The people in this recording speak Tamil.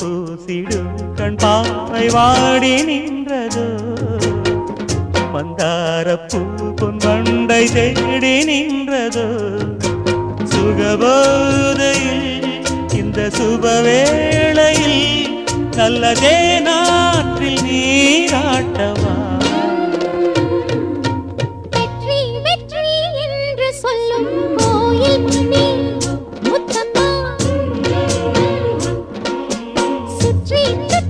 கூசிடும் கண் பாவை வாடி நின்றதோ. மந்தார பூ பொன் வண்டை தேடி நின்றதோ. சுகபோதையில் இந்த சுபவேளையில் நல்லதே நான் Sweet